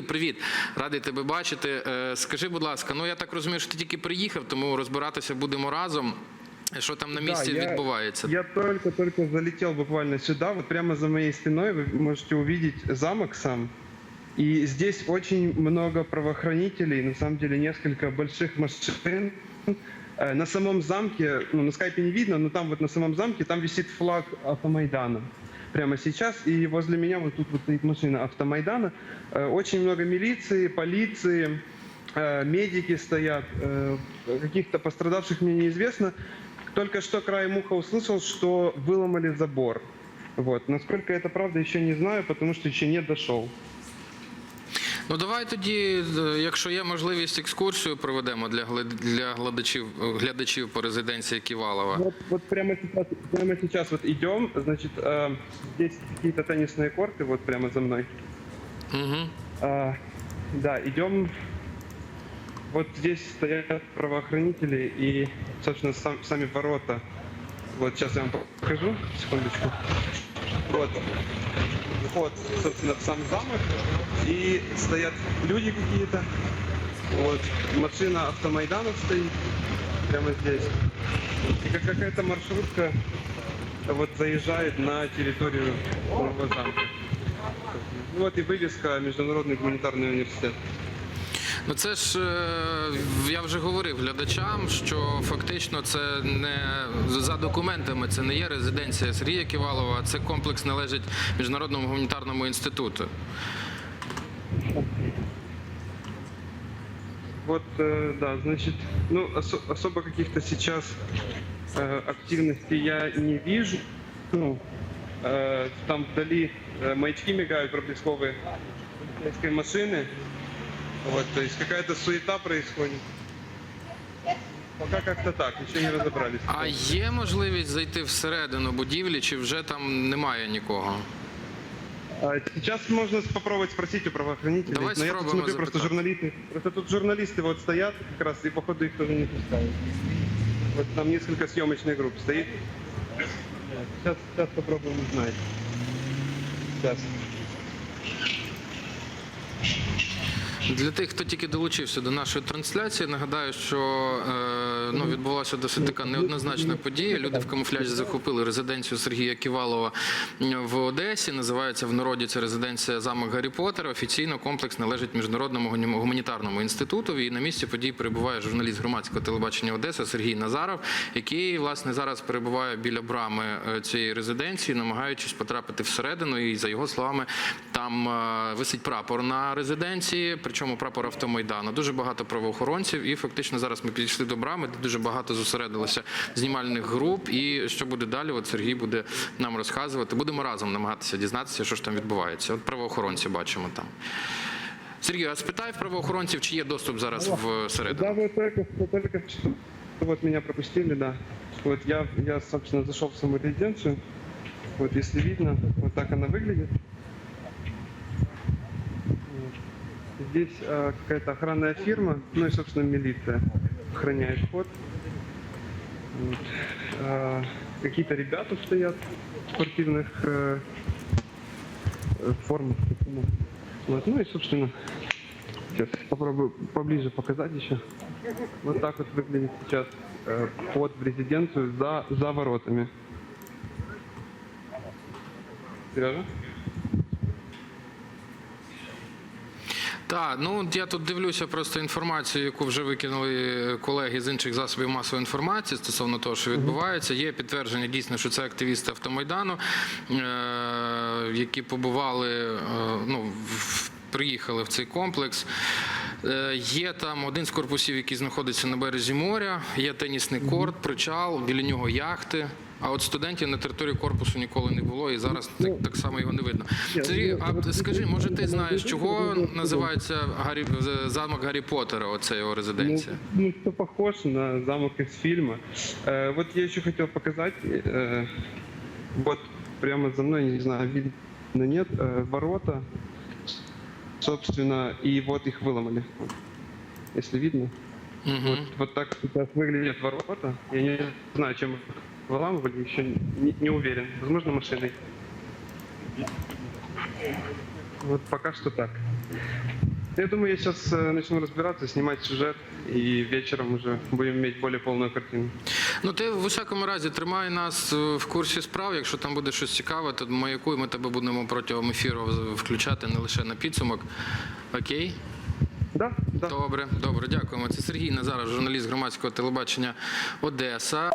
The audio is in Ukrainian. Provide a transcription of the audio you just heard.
Сергію, привіт, радий тебе бачити. Е, Скажи, будь ласка, ну я так розумію, що ти тільки приїхав, тому розбиратися будемо разом. Що там на місці Да, я- відбувається? Я только-только залетел буквально сюда, вот прямо за моей спиной вы можете увидеть замок сам. И здесь очень много правоохранителей, на самом деле несколько больших машин. Э, На самом замке, ну на скайпе не видно, но там вот на самом замке, там висит флаг Автомайдана Прямо сейчас, и возле меня вот тут вот стоит машина Автомайдана. Э, Очень много милиции, полиции, э, медики стоят, э, каких-то пострадавших мне неизвестно. Только что краем уха услышал, что выломали забор. Вот. Насколько это правда, еще не знаю, потому что еще не дошел. Ну давай тоді, е, якщо є можливість, екскурсію проведемо для гла- для глядачів глядачів по резиденції Ківалова. Вот, вот прямо сейчас, прямо сейчас вот идем, значит, э, здесь какие-то теннисные корты, вот прямо за мной. Угу. А, да, идем. Вот здесь стоят правоохранители и, собственно, сам- сами ворота. Вот сейчас я вам покажу, секундочку. Вот, вот, собственно, сам замок. И стоят люди какие-то. Вот, машина автомайданов стоит прямо здесь. И как какая-то маршрутка вот заезжает на территорию моего замка. Вот и вывеска Международный гуманитарный университет. Ну це ж е, я вже говорив глядачам, що фактично це не за документами, це не є резиденція Сергія Ківалова, а це комплекс належить міжнародному гуманітарному інституту. Вот, э, да, значит, ну, осо- особо каких-то сейчас э, активностей я не вижу. Ну, э, там вдали э, маячки мигают проблесковые полицейской машины. Вот, то есть какая-то суета происходит. Пока как-то так, еще не разобрались. А є можливість зайти всередину будівлі, чи вже там немає нікого? А Сейчас можно попробовать спросить у правоохранителей. Давай Но я тут спробуем смотрю, просто запитать. журналисты. Просто тут журналисты вот стоят как раз, и походу их тоже не пускают. Вот там несколько съемочных групп стоит. Сейчас, сейчас попробуем узнать. Сейчас. Для тих, хто тільки долучився до нашої трансляції, нагадаю, що е, ну, відбулася досить така неоднозначна подія. Люди в камуфляжі захопили резиденцію Сергія Ківалова в Одесі. Називається в народі це резиденція замок Гаррі Поттера. Офіційно комплекс належить міжнародному гуманітарному інституту. І на місці подій перебуває журналіст громадського телебачення Одеса Сергій Назаров, який власне зараз перебуває біля брами е, цієї резиденції, намагаючись потрапити всередину. І за його словами, там е, висить прапор на резиденції, причому прапор автомайдану. Дуже багато правоохоронців, і фактично зараз ми підійшли до брами, де дуже багато зосередилося знімальних груп. І що буде далі? От Сергій буде нам розказувати. Будемо разом намагатися дізнатися, що ж там відбувається. От правоохоронці бачимо там. Сергій, а спитай в правоохоронців, чи є доступ зараз всередину. Да, вот только, вот только что вот меня пропустили, да. Вот я, я, собственно, зашел в саму резиденцию. Вот если видно, вот так она выглядит. Вот. Здесь э, какая-то охранная фирма, ну и, собственно, милиция охраняет вход. Вот. А, Какие-то ребята стоят в спортивных э, э, формах. ну. Вот. Ну и, собственно, Сейчас попробую поближе показать еще. Вот так вот выглядит сейчас э, вход в резиденцию за, за воротами. Сережа? Так, ну я тут дивлюся просто інформацію, яку вже викинули колеги з інших засобів масової інформації стосовно того, що відбувається. Є підтвердження дійсно, що це активісти автомайдану, е- які побували, е, ну приїхали в цей комплекс. Е, Є там один з корпусів, який знаходиться на березі моря. Є тенісний корт, причал, біля нього яхти. А от студентів на території корпусу ніколи не було, і зараз так, так само його не видно. Сергій, а скажи, може ти знаєш, чого називається Гаррі замок Гаррі Поттера? Оце його Ну, резиденція? ну, что похож на замок из фильма. Э, вот я еще хотел показать. э, вот прямо за мной, не знаю, видно нет, э, ворота, собственно, и вот их выломали. Если видно. Угу. Вот, вот так сейчас выглядят ворота. Я не знаю, чем их выламывали, еще не, не уверен. Возможно, машиной. Вот пока что так. Я думаю, я сейчас начну разбираться, снимать сюжет, и вечером уже будем иметь более полную картину. Ну ти в усякому разі тримай нас е, в курсі справ. Якщо там буде щось цікаве, то маяку, і ми тебе будемо протягом ефіру включати не лише на підсумок. Окей? Да, да. Добре, добре, дякуємо. Це Сергій Назаров, журналіст громадського телебачення Одеса.